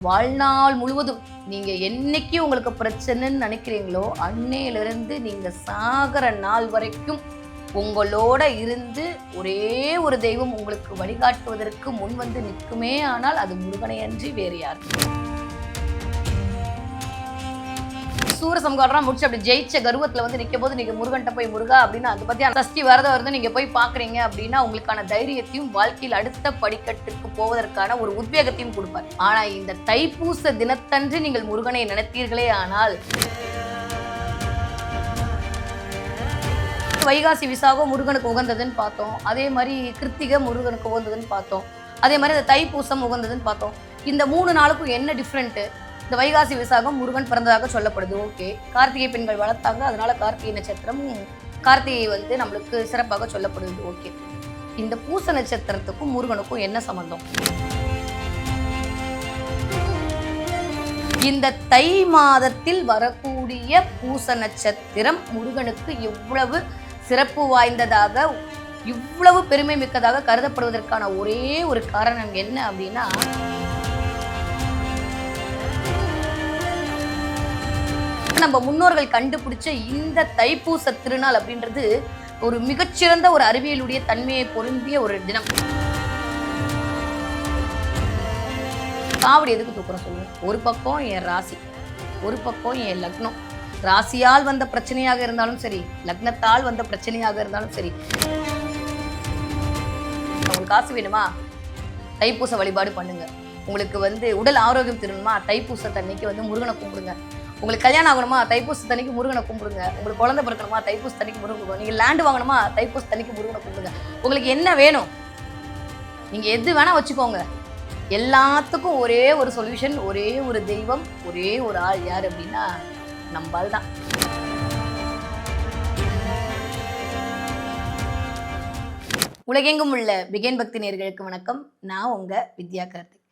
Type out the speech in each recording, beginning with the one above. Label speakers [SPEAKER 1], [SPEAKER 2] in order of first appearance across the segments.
[SPEAKER 1] வாழ்நாள் முழுவதும் நீங்க என்னைக்கு உங்களுக்கு பிரச்சனைன்னு நினைக்கிறீங்களோ அன்னையிலிருந்து நீங்க சாகிற நாள் வரைக்கும் உங்களோட இருந்து ஒரே ஒரு தெய்வம் உங்களுக்கு வழிகாட்டுவதற்கு முன் வந்து நிற்குமே ஆனால் அது முருகனை அன்றி வேறு யார் சூரசம்காரம் முடிச்சு அப்படி ஜெயிச்ச கர்வத்துல வந்து நிற்கும் போது நீங்க முருகன்ட்ட போய் முருகா அப்படின்னு அதை பத்தி சஷ்டி வரத வந்து நீங்க போய் பாக்குறீங்க அப்படின்னா உங்களுக்கான தைரியத்தையும் வாழ்க்கையில் அடுத்த படிக்கட்டுக்கு போவதற்கான ஒரு உத்வேகத்தையும் கொடுப்பார். ஆனா இந்த தைப்பூச தினத்தன்று நீங்கள் முருகனை நினைத்தீர்களே ஆனால் வைகாசி விசாகம் முருகனுக்கு உகந்ததுன்னு பார்த்தோம். அதே மாதிரி கிருத்திகை முருகனுக்கு உகந்ததுன்னு பார்த்தோம். அதே மாதிரி அந்த தைப்பூசம் உகந்ததுன்னு பார்த்தோம். இந்த மூணு நாளுக்கும் என்ன டிஃப்ரெண்ட்டு இந்த வைகாசி விசாகம் முருகன் பிறந்ததாக சொல்லப்படுது. ஓகே கார்த்திகை பெண்கள் வளர்த்தாங்க. அதனால கார்த்திகை நட்சத்திரம் கார்த்திகை வந்து நம்மளுக்கு சிறப்பாக சொல்லப்படுது. ஓகே இந்த பூச நட்சத்திரத்துக்கும் முருகனுக்கும் என்ன சம்பந்தம்? இந்த தை மாதத்தில் வரக்கூடிய பூச நட்சத்திரம் முருகனுக்கு எவ்வளவு சிறப்பு வாய்ந்ததாக இவ்வளவு பெருமை மிக்கதாக கருதப்படுவதற்கான ஒரே ஒரு காரணம் என்ன அப்படின்னா நம்ம முன்னோர்கள் கண்டுபிடிச்ச இந்த தைப்பூச திருநாள் அப்படின்றது ஒரு மிகச்சிறந்த ஒரு அறிவியலுடைய தன்மையை பொருந்திய ஒரு தினம். காவடி எதுக்கு தூக்குறோம் சொல்லுங்க? ஒரு பக்கம் என் ராசி ஒரு பக்கம் என் லக்னம். ராசியால் வந்த பிரச்சனையாக இருந்தாலும் சரி லக்னத்தால் வந்த பிரச்சனையாக இருந்தாலும் சரி. உங்களுக்கு காசு வேணுமா? தைப்பூச வழிபாடு பண்ணுங்க. உங்களுக்கு வந்து உடல் ஆரோக்கியம் திரும்பணுமா? தைப்பூசத்தன்னைக்கு வந்து முருகனை கும்பிடுங்க. உங்களுக்கு கல்யாணம் ஆகணுமா? தைப்பூசத்தன்னைக்கு முருகனை கும்பிடுங்க. உங்களுக்கு குழந்தை பிறக்கணுமா? தைப்பூசத்தன்னைக்கு முருகன் கும்பிடுங்க. நீங்கள் லேண்டு வாங்கணுமா? தைப்பூசத்தன்னைக்கு முருகனை கும்பிடுங்க. உங்களுக்கு என்ன வேணும்? நீங்கள் எது வேணால் வச்சுக்கோங்க. எல்லாத்துக்கும் ஒரே ஒரு சொல்யூஷன் ஒரே ஒரு தெய்வம் ஒரே ஒரு ஆள் யார் அப்படின்னா நம்பால் தான் உலகெங்கும் உள்ள பிகேன் பக்தி நேர்களுக்கு வணக்கம். நான் உங்க வித்யா கார்த்திக்.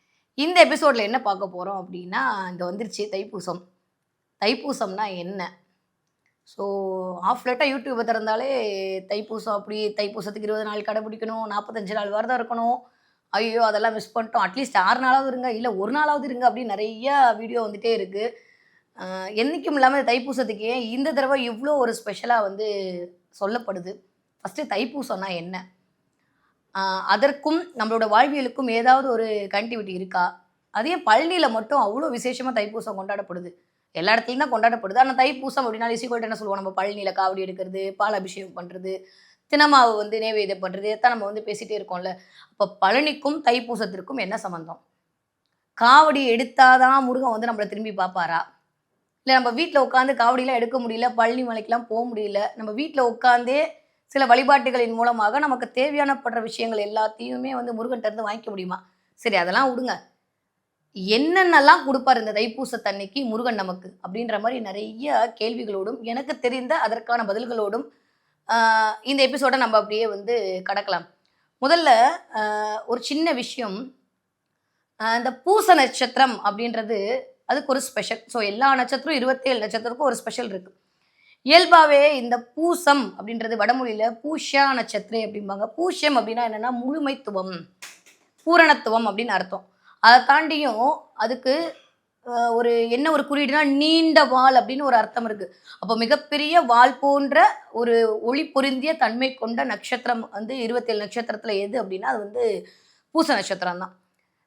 [SPEAKER 1] இந்த எபிசோட்ல என்ன பார்க்க போறோம் அப்படின்னா இந்த வந்துருச்சு தைப்பூசம். தைப்பூசம்னா என்ன? ஸோ ஆஃப் லேட்டாக யூடியூப்பை திறந்தாலே தைப்பூசம் அப்படி தைப்பூசத்துக்கு இருபது நாள் கடைப்பிடிக்கணும் நாற்பத்தஞ்சு நாள் விரதம் இருக்கணும். ஐயோ அதெல்லாம் மிஸ் பண்ணிட்டோம். அட்லீஸ்ட் ஆறு நாளாவது இருங்க இல்லை ஒரு நாளாவது இருங்க அப்படின்னு நிறைய வீடியோ வந்துகிட்டே இருக்குது என்றைக்கும் இல்லாமல் தைப்பூசத்துக்கு ஏன் இந்த தடவை இவ்வளோ ஒரு ஸ்பெஷலாக வந்து சொல்லப்படுது? ஃபஸ்ட்டு தைப்பூசம்னா என்ன? அதற்கும் நம்மளோட வாழ்வியலுக்கும் ஏதாவது ஒரு கனெக்டிவிட்டி இருக்கா? அதே பழனியில் மட்டும் அவ்வளோ விசேஷமாக தைப்பூசம் கொண்டாடப்படுது? எல்லா இடத்துலையும் தான் கொண்டாடப்படுது. ஆனால் தைப்பூசம் அப்படின்னா இசிக்கோல்ட்டு என்ன சொல்லுவோம்? நம்ம பழனியில் காவடி எடுக்கிறது பால் அபிஷேகம் பண்ணுறது தினமாவு வந்து நைவேத்தியம் பண்ணுறது இதைத்தான் நம்ம வந்து பேசிகிட்டே இருக்கோம்ல. அப்போ பழனிக்கும் தைப்பூசத்திற்கும் என்ன சம்மந்தம் காவடி எடுத்தாதான் முருகன் வந்து நம்மளை திரும்பி பார்ப்பாரா? இல்லை நம்ம வீட்டில் உட்காந்து காவடியெலாம் எடுக்க முடியல பழனி மலைக்கெலாம் போக முடியல நம்ம வீட்டில் உட்காந்தே சில வழிபாட்டுகளின் மூலமாக நமக்கு தேவையானப்படுற விஷயங்கள் எல்லாத்தையுமே வந்து முருகன்கிட்ட இருந்து வாங்கிக்க முடியுமா? சரி அதெல்லாம் விடுங்க என்னென்னலாம் கொடுப்பார் இந்த தைப்பூசத்தன்னைக்கு முருகன் நமக்கு? அப்படின்ற மாதிரி நிறைய கேள்விகளோடும் எனக்கு தெரிந்த அதற்கான பதில்களோடும் இந்த எபிசோடை நம்ம அப்படியே வந்து கடக்கலாம். முதல்ல ஒரு சின்ன விஷயம். இந்த பூச நட்சத்திரம் அப்படின்றது அதுக்கு ஒரு ஸ்பெஷல் ஸோ எல்லா நட்சத்திரம் இருபத்தேழு நட்சத்திரத்துக்கும் ஒரு ஸ்பெஷல் இருக்கு. இயல்பாகவே இந்த பூசம் அப்படின்றது வடமொழியில் பூஷா நட்சத்திரம் அப்படிம்பாங்க. பூஷம் அப்படின்னா என்னென்னா முழுமைத்துவம் பூரணத்துவம் அப்படின்னு அர்த்தம். அதை தாண்டியும் அதுக்கு ஒரு என்ன ஒரு குறியீடுனா நீண்ட வால் அப்படின்னு ஒரு அர்த்தம் இருக்கு. அப்போ மிகப்பெரிய வால் போன்ற ஒரு ஒளி பொருந்திய தன்மை கொண்ட நட்சத்திரம் வந்து இருபத்தேழு நட்சத்திரத்துல எது அப்படின்னா அது வந்து பூச நட்சத்திரம் தான்.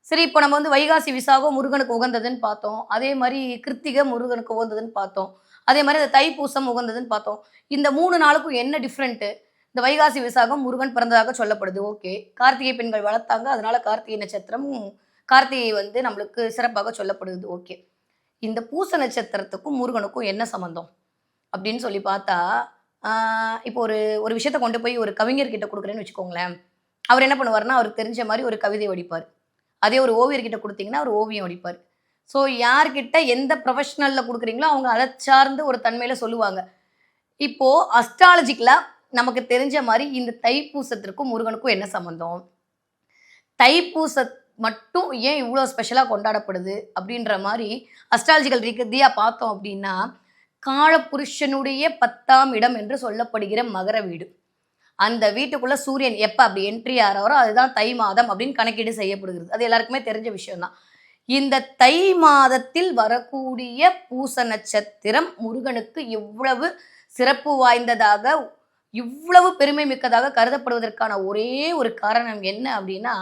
[SPEAKER 1] சரி இப்போ நம்ம வந்து வைகாசி விசாகம் முருகனுக்கு உகந்ததுன்னு பார்த்தோம். அதே மாதிரி கிருத்திகை முருகனுக்கு உகந்ததுன்னு பார்த்தோம். அதே மாதிரி இந்த தைப்பூசம் உகந்ததுன்னு பார்த்தோம். இந்த மூணு நாளுக்கும் என்ன டிஃப்ரெண்ட்டு இந்த வைகாசி விசாகம் முருகன் பிறந்ததாக சொல்லப்படுது. ஓகே. கார்த்திகை பெண்கள் வளர்த்தாங்க. அதனால கார்த்திகை நட்சத்திரம் கார்த்திகை வந்து நம்மளுக்கு சிறப்பாக சொல்லப்படுது ஓகே. இந்த பூச நட்சத்திரத்துக்கும் முருகனுக்கும் என்ன சம்மந்தம் அப்படின்னு சொல்லி பார்த்தா இப்போ ஒரு ஒரு விஷயத்த கொண்டு போய் ஒரு கவிஞர்கிட்ட கொடுக்குறேன்னு வச்சுக்கோங்களேன். அவர் என்ன பண்ணுவார்னா அவருக்கு தெரிஞ்ச மாதிரி ஒரு கவிதை வடிப்பார். அதே ஒரு ஓவியர்கிட்ட கொடுத்தீங்கன்னா அவர் ஓவியம் வடிப்பார். ஸோ யார்கிட்ட எந்த ப்ரொஃபஷனலில் கொடுக்குறீங்களோ அவங்க அதை சார்ந்து ஒரு தன்மையில் சொல்லுவாங்க. இப்போது அஸ்ட்ராலஜிக்கலாக நமக்கு தெரிஞ்ச மாதிரி இந்த தைப்பூசத்திற்கும் முருகனுக்கும் என்ன சம்மந்தம் தைப்பூச மட்டும் ஏன் இவ்வளோ ஸ்பெஷலாக கொண்டாடப்படுது அப்படின்ற மாதிரி அஸ்ட்ராலஜிக்கல் ரீதியாக பார்த்தோம் அப்படின்னா காலபுருஷனுடைய பத்தாம் இடம் என்று சொல்லப்படுகிற மகர வீடு. அந்த வீட்டுக்குள்ளே சூரியன் எப்போ அப்படி என்ட்ரி ஆகிறாரோ அதுதான் தை மாதம் அப்படின்னு கணக்கீடு செய்யப்படுகிறது. அது எல்லாருக்குமே தெரிஞ்ச விஷயம்தான். இந்த தை மாதத்தில் வரக்கூடிய பூச நட்சத்திரம் முருகனுக்கு இவ்வளவு சிறப்பு வாய்ந்ததாக இவ்வளவு பெருமை மிக்கதாக கருதப்படுவதற்கான ஒரே ஒரு காரணம் என்ன அப்படின்னா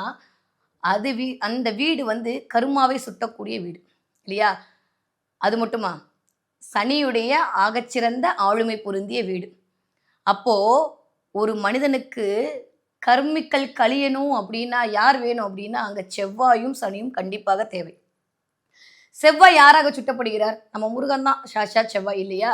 [SPEAKER 1] அது வீ அந்த வீடு வந்து கருமாவை சுட்டக்கூடிய வீடு இல்லையா? அது மட்டுமா? சனியுடைய ஆகச்சிறந்த ஆளுமை பொருந்திய வீடு. அப்போது ஒரு மனிதனுக்கு கர்மிக்கல் கழியணும் அப்படின்னா யார் வேணும் அப்படின்னா அங்கே செவ்வாயும் சனியும் கண்டிப்பாக தேவை. செவ்வாய் யாராக சுட்டப்படுகிறார்? நம்ம முருகன் தான். ஷாஷா செவ்வாய் இல்லையா?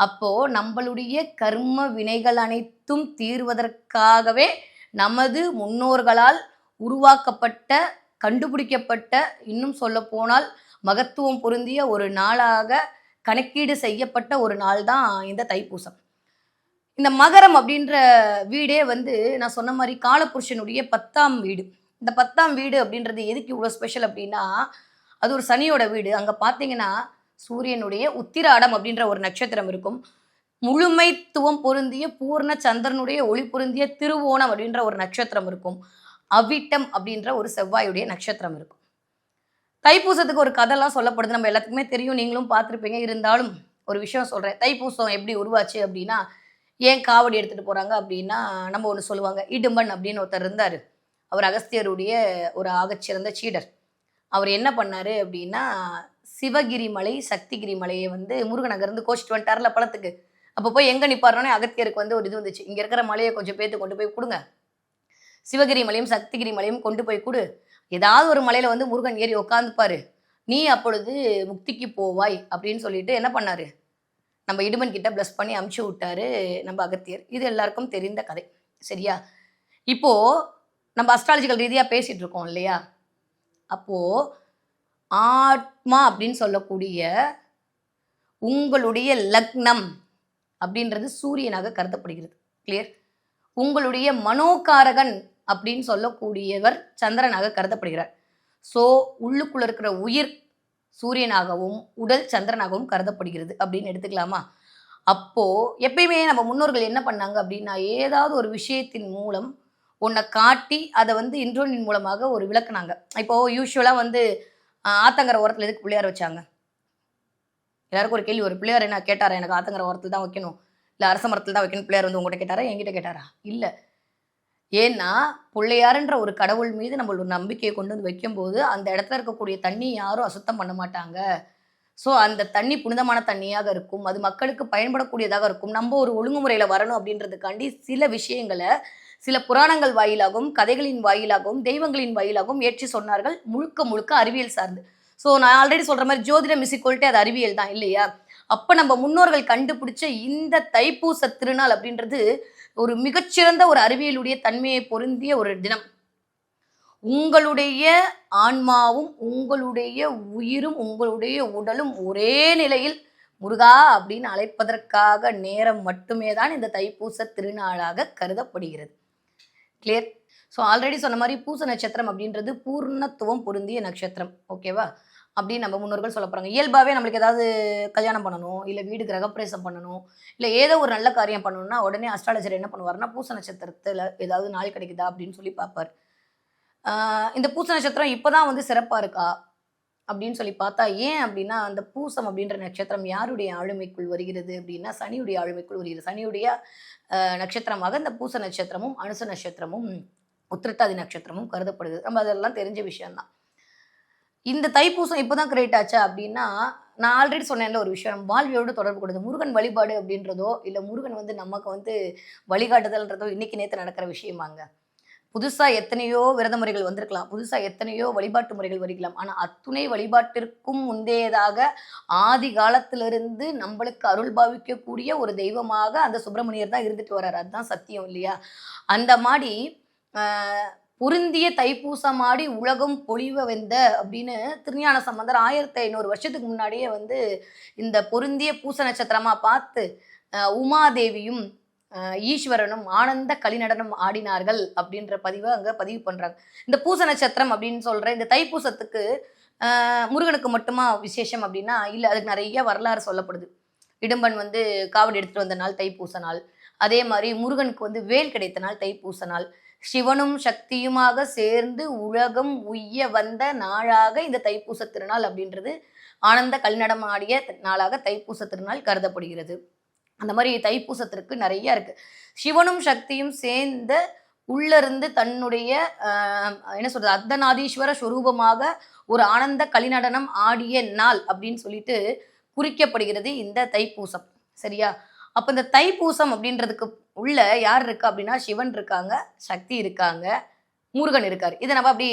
[SPEAKER 1] அப்போது நம்மளுடைய கர்ம வினைகள் அனைத்தும் தீர்வதற்காகவே நமது முன்னோர்களால் உருவாக்கப்பட்ட கண்டுபிடிக்கப்பட்ட இன்னும் சொல்ல போனால் மகத்துவம் பொருந்திய ஒரு நாளாக கணக்கீடு செய்யப்பட்ட ஒரு நாள் தான் இந்த தைப்பூசம். இந்த மகரம் அப்படின்ற வீடே வந்து நான் சொன்ன மாதிரி காலபுருஷனுடைய பத்தாம் வீடு. இந்த பத்தாம் வீடு அப்படின்றது எதுக்கு இவ்வளோ ஸ்பெஷல் அப்படின்னா அது ஒரு சனியோட வீடு. அங்கே பார்த்தீங்கன்னா சூரியனுடைய உத்திராடம் அப்படின்ற ஒரு நட்சத்திரம் இருக்கும். முழுமைத்துவம் பொருந்திய பூர்ண சந்திரனுடைய ஒளி பொருந்திய திருவோணம் அப்படின்ற ஒரு நட்சத்திரம் இருக்கும். அவிட்டம் அப்படின்ற ஒரு செவ்வாயுடைய நட்சத்திரம் இருக்கும். தைப்பூசத்துக்கு ஒரு கதைலாம் சொல்லப்படுது. நம்ம எல்லாத்துக்குமே தெரியும். நீங்களும் பார்த்துருப்பீங்க. இருந்தாலும் ஒரு விஷயம் சொல்கிறேன் தைப்பூசம் எப்படி உருவாச்சு அப்படின்னா ஏன் காவடி எடுத்துகிட்டு போகிறாங்க அப்படின்னா நம்ம ஒன்று சொல்லுவாங்க. இடும்பன் அப்படின்னு ஒருத்தர் இருந்தார். அவர் அகஸ்தியருடைய ஒரு ஆகச்சிறந்த சீடர். அவர் என்ன பண்ணார் அப்படின்னா சிவகிரி மலை சக்திகிரி மலையை வந்து முருகன் அங்கேருந்து கோச்சிட்டு வந்துட்டார்ல பழத்துக்கு. அப்போ போய் எங்கே நிப்பாருனே அகத்தியருக்கு வந்து ஒரு இது வந்துச்சு. இங்கே இருக்கிற மலையை கொஞ்சம் பேர்த்து கொண்டு போய் கொடுங்க. சிவகிரி மலையும் சக்திகிரி மலையும் கொண்டு போய் கொடு. ஏதாவது ஒரு மலையில வந்து முருகன் ஏறி உட்காந்துப்பாரு நீ அப்பொழுது முக்திக்கு போவாய் அப்படின்னு சொல்லிட்டு என்ன பண்ணாரு? நம்ம இடுமன் கிட்ட ப்ளஸ் பண்ணி அமுச்சு விட்டாரு நம்ம அகத்தியர். இது எல்லாருக்கும் தெரிந்த கதை. சரியா? இப்போ நம்ம அஸ்ட்ராலஜிக்கல் ரீதியாக பேசிட்டு இருக்கோம் இல்லையா? அப்போ ஆத்மா அப்படின்னு சொல்லக்கூடிய உங்களுடைய லக்னம் அப்படின்றது சூரியனாக கருதப்படுகிறது. கிளியர் உங்களுடைய மனோகாரகன் அப்படின்னு சொல்லக்கூடியவர் சந்திரனாக கருதப்படுகிறார். ஸோ உள்ளுக்குள்ள இருக்கிற உயிர் சூரியனாகவும் உடல் சந்திரனாகவும் கருதப்படுகிறது அப்படின்னு எடுத்துக்கலாமா? அப்போ எப்பயுமே நம்ம முன்னோர்கள் என்ன பண்ணாங்க அப்படின்னா ஏதாவது ஒரு விஷயத்தின் மூலம் உன்னை காட்டி அதை வந்து இன்றோனின் மூலமாக ஒரு விளக்குனாங்க. இப்போ யூஸ்வலாக வந்து ஆத்தங்கர ஓரத்தில் எதுக்கு பிள்ளையார் வச்சாங்க? எல்லாருக்கும் ஒரு கேள்வி ஒரு பிள்ளையார் என்ன கேட்டாரா? எனக்கு ஆத்தங்கர ஓரத்தில் தான் வைக்கணும். இல்லை அரச மரத்தில் தான் வைக்கணும் பிள்ளையார் வந்து உங்கள்கிட்ட கேட்டாரா? என்கிட்ட கேட்டாரா? இல்லை. ஏன்னா பிள்ளையாருன்ற ஒரு கடவுள் மீது நம்ம ஒரு நம்பிக்கையை கொண்டு வந்து வைக்கும்போது அந்த இடத்துல இருக்கக்கூடிய தண்ணி யாரும் அசுத்தம் பண்ண மாட்டாங்க. ஸோ அந்த தண்ணி புனிதமான தண்ணியாக இருக்கும். அது மக்களுக்கு பயன்படக்கூடியதாக இருக்கும். நம்ம ஒரு ஒழுங்குமுறையில் வரணும் அப்படின்றதுக்காண்டி சில விஷயங்களை சில புராணங்கள் வாயிலாகவும் கதைகளின் வாயிலாகவும் தெய்வங்களின் வாயிலாகவும் ஏற்றி சொன்னார்கள் முழுக்க முழுக்க அறிவியல் சார்ந்து. ஸோ நான் ஆல்ரெடி சொல்கிற மாதிரி ஜோதிடம் மிசிக்கொல்ட்டே அது அறிவியல் தான் இல்லையா? அப்போ நம்ம முன்னோர்கள் கண்டுபிடிச்ச இந்த தைப்பூச திருநாள் அப்படின்றது ஒரு மிகச்சிறந்த ஒரு அறிவியலுடைய தன்மையை பொருந்திய ஒரு தினம். உங்களுடைய ஆன்மாவும் உங்களுடைய உயிரும் உங்களுடைய உடலும் ஒரே நிலையில் முருகா அப்படின்னு அழைப்பதற்காக நேரம் மட்டுமே தான் இந்த தைப்பூச திருநாளாக கருதப்படுகிறது. கிளியர் ஸோ ஆல்ரெடி சொன்ன மாதிரி பூச நட்சத்திரம் அப்படின்றது பூர்ணத்துவம் பொருந்திய நட்சத்திரம். ஓகேவா அப்படின்னு நம்ம முன்னோர்கள் சொல்ல போகிறாங்க இயல்பாகவே நம்மளுக்கு ஏதாவது கல்யாணம் பண்ணணும் இல்லை வீடு கிரகப்பிரவேசம் பண்ணணும் இல்லை ஏதோ ஒரு நல்ல காரியம் பண்ணணும்னா உடனே அஸ்ட்ராலஜர் என்ன பண்ணுவார்னா பூச நட்சத்திரத்தில் ஏதாவது நாள் கிடைக்குதா அப்படின்னு சொல்லி பார்ப்பார். இந்த பூச நட்சத்திரம் இப்போ தான் வந்து சிறப்பாக இருக்கா அப்படின்னு சொல்லி பார்த்தா ஏன் அப்படின்னா அந்த பூசம் அப்படின்ற நட்சத்திரம் யாருடைய ஆளுமைக்குள் வருகிறது அப்படின்னா சனியுடைய ஆளுமைக்குள் வருகிறது. சனியுடைய நட்சத்திரமாக இந்த பூச நட்சத்திரமும் அனுச நட்சத்திரமும் உத்திரட்டாதி நட்சத்திரமும் கருதப்படுது நம்ம அதெல்லாம் தெரிஞ்ச விஷயம்தான். இந்த தைப்பூசம் இப்போதான் கிரியேட் ஆச்சா அப்படின்னா நான் ஆல்ரெடி சொன்னேன்ல ஒரு விஷயம் நம்ம வாழ்வியோடு தொடர்பு கொடுது முருகன் வழிபாடு அப்படின்றதோ இல்லை முருகன் வந்து நமக்கு வந்து வழிகாட்டுதல்ன்றதோ இன்னைக்கு நேற்று நடக்கிற விஷயமாங்க. புதுசாக எத்தனையோ விரத முறைகள் வந்திருக்கலாம். புதுசாக எத்தனையோ வழிபாட்டு முறைகள் வருகலாம் ஆனால் அத்துணை வழிபாட்டிற்கும் முந்தையதாக ஆதி காலத்திலிருந்து நம்மளுக்கு அருள் பாவிக்கக்கூடிய ஒரு தெய்வமாக அந்த சுப்பிரமணியர் தான் இருந்துட்டு வர்றாரு. அதுதான் சத்தியம் இல்லையா? அந்த மாதிரி பொருந்திய தைப்பூசமாடி உலகம் பொழிவ வெந்த அப்படின்னு திருஞான சம்பந்தர் ஆயிரத்தி ஐநூறு வருஷத்துக்கு முன்னாடியே வந்து இந்த பொருந்திய பூச நட்சத்திரமா பார்த்து உமாதேவியும் ஈஸ்வரனும் ஆனந்த கலிநடனம் ஆடினார்கள் அப்படின்ற பதிவை அங்கே பதிவு பண்ணுறாங்க இந்த பூச நட்சத்திரம் அப்படின்னு சொல்கிற இந்த தைப்பூசத்துக்கு முருகனுக்கு மட்டுமா விசேஷம் அப்படின்னா இல்லை அதுக்கு நிறைய வரலாறு சொல்லப்படுது. இடும்பன் வந்து காவடி எடுத்துகிட்டு வந்த நாள் தைப்பூச நாள். அதே மாதிரி முருகனுக்கு வந்து வேல் கிடைத்த நாள் தைப்பூச நாள். சிவனும் சக்தியுமாக சேர்ந்து உலகம் உய்ய வந்த நாளாக இந்த தைப்பூச திருநாள் அப்படின்றது ஆனந்த கல்நடம் ஆடிய நாளாக தைப்பூச திருநாள் கருதப்படுகிறது. அந்த மாதிரி தைப்பூசத்திற்கு நிறைய இருக்கு. சிவனும் சக்தியும் சேர்ந்த உள்ளிருந்து தன்னுடைய என்ன சொல்றது அர்த்தநாதீஸ்வர ஸ்வரூபமாக ஒரு ஆனந்த கலிநடனம் ஆடிய நாள் அப்படின்னு சொல்லிட்டு குறிக்கப்படுகிறது இந்த தைப்பூசம். சரியா? அப்போ இந்த தைப்பூசம் அப்படின்றதுக்கு உள்ள யார் இருக்கா அப்படின்னா சிவன் இருக்காங்க சக்தி இருக்காங்க முருகன் இருக்கார். இதை நம்ம அப்படி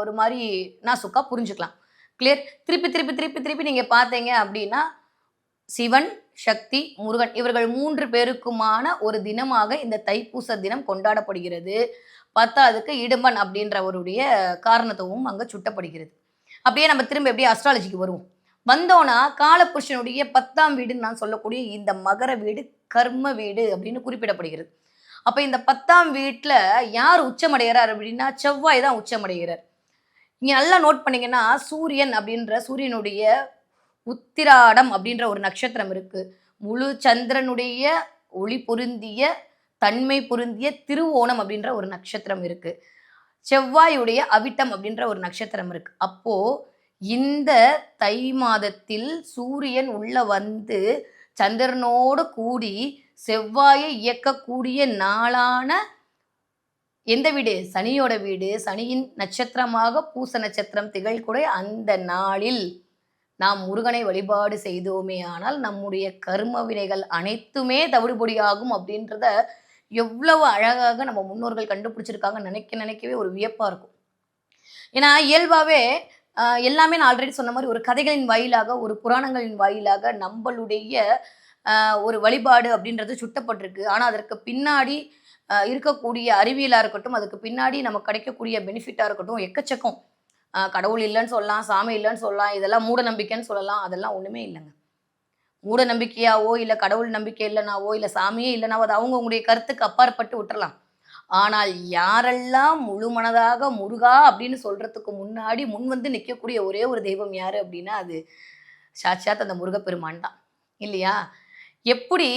[SPEAKER 1] ஒரு மாதிரி நான் சுக்கா புரிஞ்சுக்கலாம். கிளியர் திருப்பி திருப்பி திருப்பி திருப்பி நீங்கள் பார்த்தீங்க அப்படின்னா சிவன் சக்தி முருகன் இவர்கள் மூன்று பேருக்குமான ஒரு தினமாக இந்த தைப்பூச தினம் கொண்டாடப்படுகிறது. பத்தாவதுக்கு இடும்பன் அப்படின்றவருடைய காரணத்துவமும் அங்கே சுட்டப்படுகிறது. அப்படியே நம்ம திரும்ப எப்படியே அஸ்ட்ராலஜிக்கு வருவோம். வந்தோன்னா காலபுருஷனுடைய பத்தாம் வீடுன்னு நான் சொல்லக்கூடிய இந்த மகர வீடு கர்ம வீடு அப்படின்னு குறிப்பிடப்படுகிறது. அப்ப இந்த பத்தாம் வீட்டுல யார் உச்சமடைகிறார் அப்படின்னா செவ்வாய் தான் உச்சமடைகிறார். நீங்கள் நல்லா நோட் பண்ணீங்கன்னா சூரியன் அப்படின்ற சூரியனுடைய உத்திராடம் அப்படின்ற ஒரு நட்சத்திரம் இருக்கு. முழு சந்திரனுடைய ஒளி பொருந்திய தன்மை பொருந்திய திருவோணம் அப்படின்ற ஒரு நட்சத்திரம் இருக்கு. செவ்வாயுடைய அவிட்டம் அப்படின்ற ஒரு நட்சத்திரம் இருக்கு. அப்போது இந்த தை மாதத்தில் சூரியன் உள்ள வந்து சந்திரனோடு கூடி செவ்வாயை இயக்கக்கூடிய நாளான எந்த வீடு? சனியோட வீடு. சனியின் நட்சத்திரமாக பூச நட்சத்திரம் திகழ்கூட அந்த நாளில் நாம் முருகனை வழிபாடு செய்தோமே ஆனால் நம்முடைய கர்ம வினைகள் அனைத்துமே தவிடுபொடியாகும் அப்படின்றத எவ்வளவு அழகாக நம்ம முன்னோர்கள் கண்டுபிடிச்சிருக்காங்க நினைக்க நினைக்கவே ஒரு வியப்பாக இருக்கும். ஏன்னா இயல்பாகவே எல்லாமே நான் ஆல்ரெடி சொன்ன மாதிரி ஒரு கதைகளின் வாயிலாக ஒரு புராணங்களின் வாயிலாக நம்மளுடைய ஒரு வழிபாடு அப்படின்றது சுட்டப்பட்டிருக்கு. ஆனால் அதற்கு பின்னாடி இருக்கக்கூடிய அறிவியலாக இருக்கட்டும் அதுக்கு பின்னாடி நமக்கு கிடைக்கக்கூடிய பெனிஃபிட்டாக இருக்கட்டும் எக்கச்சக்கம். கடவுள் இல்லைன்னு சொல்லலாம் சாமி இல்லைன்னு சொல்லலாம் இதெல்லாம் மூட நம்பிக்கைன்னு சொல்லலாம் அதெல்லாம் ஒன்றுமே இல்லைங்க. மூட நம்பிக்கையாவோ இல்லை கடவுள் நம்பிக்கை இல்லைனாவோ இல்லை சாமியே இல்லைனாவோ அது அவங்கவுங்களுடைய கருத்துக்கு அப்பாற்பட்டு விட்டுறலாம். ஆனால் யாரெல்லாம் முழு மனதாக முருகா அப்படின்னு சொல்றதுக்கு முன்னாடி முன் வந்து நிற்கக்கூடிய ஒரே ஒரு தெய்வம் யாரு அப்படின்னா அது சாட்சாத் அந்த முருகப்பெருமான் தான். இல்லையா? எப்படி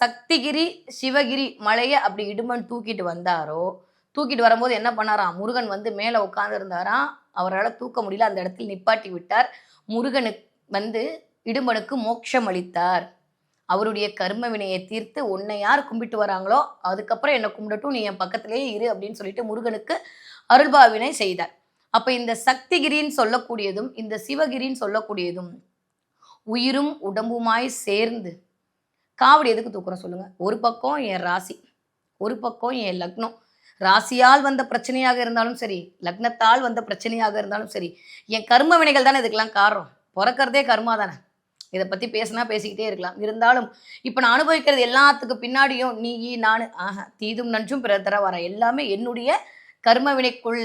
[SPEAKER 1] சக்திகிரி சிவகிரி மலையை அப்படி இடுமன் தூக்கிட்டு வந்தாரோ தூக்கிட்டு வரும்போது என்ன பண்ணாராம்? முருகன் வந்து மேலே உட்கார்ந்துருந்தாராம் அவரால் தூக்க முடியல. அந்த இடத்தில் நிப்பாட்டி விட்டார். முருகனுக்கு வந்து இடும்பனுக்கு மோட்சம் அளித்தார். அவருடைய கர்ம வினையை தீர்த்து உன்னை யார் கும்பிட்டு வராங்களோ அதுக்கப்புறம் என்னை கும்பிடட்டும் நீ என் பக்கத்திலேயே இரு அப்படின்னு சொல்லிட்டு முருகனுக்கு அருள்பாவினை செய்தார். அப்ப இந்த சக்திகிரின்னு சொல்லக்கூடியதும் இந்த சிவகிரின்னு சொல்லக்கூடியதும் உயிரும் உடம்புமாய் சேர்ந்து காவடி எதுக்கு தூக்குறோம் சொல்லுங்க? ஒரு பக்கம் என் ராசி ஒரு பக்கம் என் லக்னம். ராசியால் வந்த பிரச்சனையாக இருந்தாலும் சரி லக்னத்தால் வந்த பிரச்சனையாக இருந்தாலும் சரி என் கர்ம வினைகள் தானே இதுக்கெல்லாம் காரணம்? பிறக்கிறதே கர்மா தானே. இதை பத்தி பேசினா பேசிக்கிட்டே இருக்கலாம். இருந்தாலும் இப்போ நான் அனுபவிக்கிறது எல்லாத்துக்கு பின்னாடியும் நீ நான் ஆஹா தீதும் நன்றும் பிறர் தர வர. எல்லாமே என்னுடைய கர்மவினைக்குள்